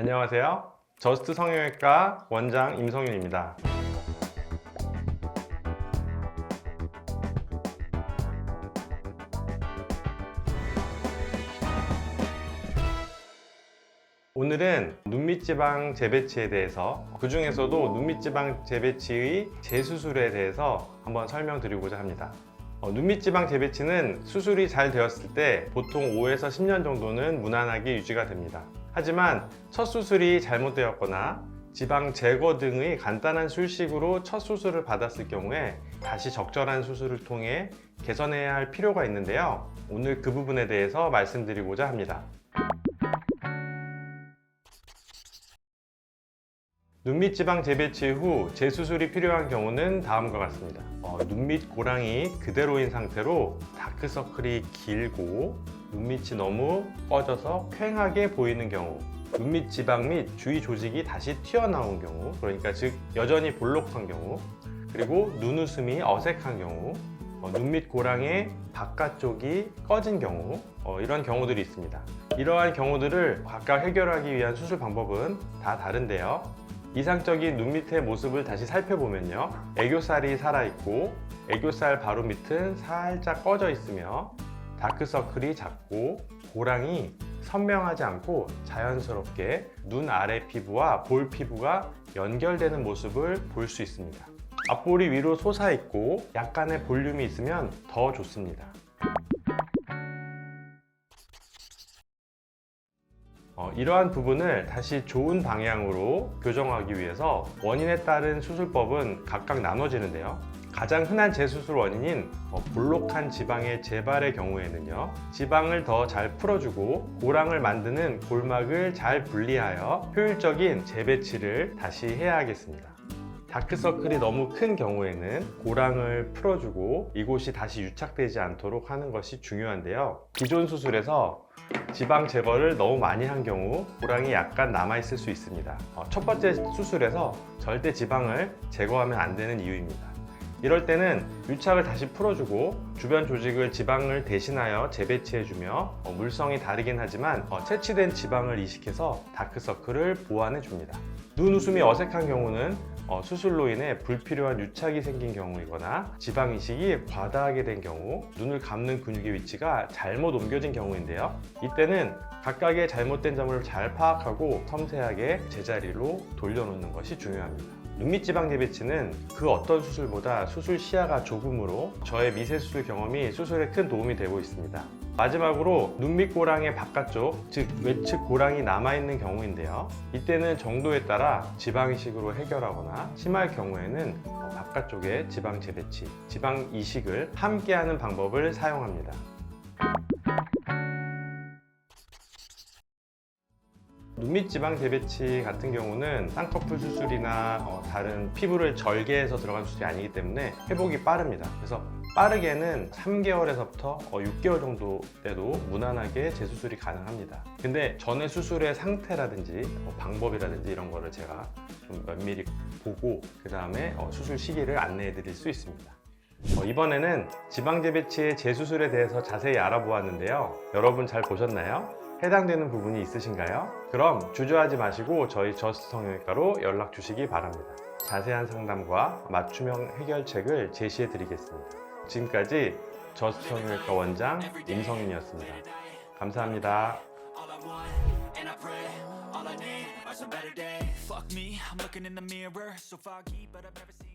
안녕하세요. 저스트 성형외과 원장 임성윤입니다. 오늘은 눈밑지방 재배치에 대해서 그 중에서도 눈밑지방 재배치의 재수술에 대해서 한번 설명드리고자 합니다. 어, 눈밑지방 재배치는 수술이 잘 되었을 때 보통 5에서 10년 정도는 무난하게 유지가 됩니다. 하지만 첫 수술이 잘못되었거나 지방 제거 등의 간단한 술식으로 첫 수술을 받았을 경우에 다시 적절한 수술을 통해 개선해야 할 필요가 있는데요. 오늘 그 부분에 대해서 말씀드리고자 합니다. 눈밑 지방 재배치 후 재수술이 필요한 경우는 다음과 같습니다. 어, 눈밑 고랑이 그대로인 상태로 다크서클이 길고 눈밑이 너무 꺼져서 퀭하게 보이는 경우 눈밑 지방 및 주위 조직이 다시 튀어나온 경우 그러니까 즉 여전히 볼록한 경우 그리고 눈웃음이 어색한 경우 어, 눈밑 고랑의 바깥쪽이 꺼진 경우 어, 이런 경우들이 있습니다. 이러한 경우들을 각각 해결하기 위한 수술 방법은 다 다른데요. 이상적인 눈 밑의 모습을 다시 살펴보면요. 애교살이 살아있고 애교살 바로 밑은 살짝 꺼져 있으며 다크서클이 작고 고랑이 선명하지 않고 자연스럽게 눈 아래 피부와 볼 피부가 연결되는 모습을 볼 수 있습니다. 앞볼이 위로 솟아있고 약간의 볼륨이 있으면 더 좋습니다. 어, 이러한 부분을 다시 좋은 방향으로 교정하기 위해서 원인에 따른 수술법은 각각 나눠지는데요. 가장 흔한 재수술 원인인 어, 볼록한 지방의 재발의 경우에는요, 지방을 더 잘 풀어주고 고랑을 만드는 골막을 잘 분리하여 효율적인 재배치를 다시 해야 하겠습니다. 다크서클이 너무 큰 경우에는 고랑을 풀어주고 이곳이 다시 유착되지 않도록 하는 것이 중요한데요. 기존 수술에서 지방 제거를 너무 많이 한 경우 고랑이 약간 남아있을 수 있습니다. 어, 첫 번째 수술에서 절대 지방을 제거하면 안 되는 이유입니다. 이럴 때는 유착을 다시 풀어주고 주변 조직을 지방을 대신하여 재배치해주며 어, 물성이 다르긴 하지만 어, 채취된 지방을 이식해서 다크서클을 보완해줍니다. 눈 웃음이 어색한 경우는 어, 수술로 인해 불필요한 유착이 생긴 경우이거나 지방 이식이 과다하게 된 경우 눈을 감는 근육의 위치가 잘못 옮겨진 경우인데요. 이때는 각각의 잘못된 점을 잘 파악하고 섬세하게 제자리로 돌려놓는 것이 중요합니다. 눈밑 지방 재배치는 그 어떤 수술보다 수술 시야가 좁으므로 저의 미세 수술 경험이 수술에 큰 도움이 되고 있습니다. 마지막으로 눈밑 고랑의 바깥쪽, 즉 외측 고랑이 남아있는 경우인데요. 이때는 정도에 따라 지방 이식으로 해결하거나 심할 경우에는 바깥쪽에 지방 재배치, 지방 이식을 함께하는 방법을 사용합니다. 눈밑 지방 재배치 같은 경우는 쌍꺼풀 수술이나 어, 다른 피부를 절개해서 들어간 수술이 아니기 때문에 회복이 빠릅니다. 그래서 빠르게는 3개월에서부터 6개월 정도 때도 무난하게 재수술이 가능합니다. 근데 전에 수술의 상태라든지 어, 방법이라든지 이런 거를 제가 좀 면밀히 보고 그 다음에 수술 시기를 안내해 드릴 수 있습니다. 어, 이번에는 지방 재배치의 재수술에 대해서 자세히 알아보았는데요. 여러분 잘 보셨나요? 해당되는 부분이 있으신가요? 그럼 주저하지 마시고 저희 저스트 성형외과로 연락 주시기 바랍니다. 자세한 상담과 맞춤형 해결책을 제시해 드리겠습니다. 지금까지 저스트 성형외과 원장 임성윤이었습니다. 감사합니다. Fuck me, I'm looking in the mirror, so foggy, but I've never seen.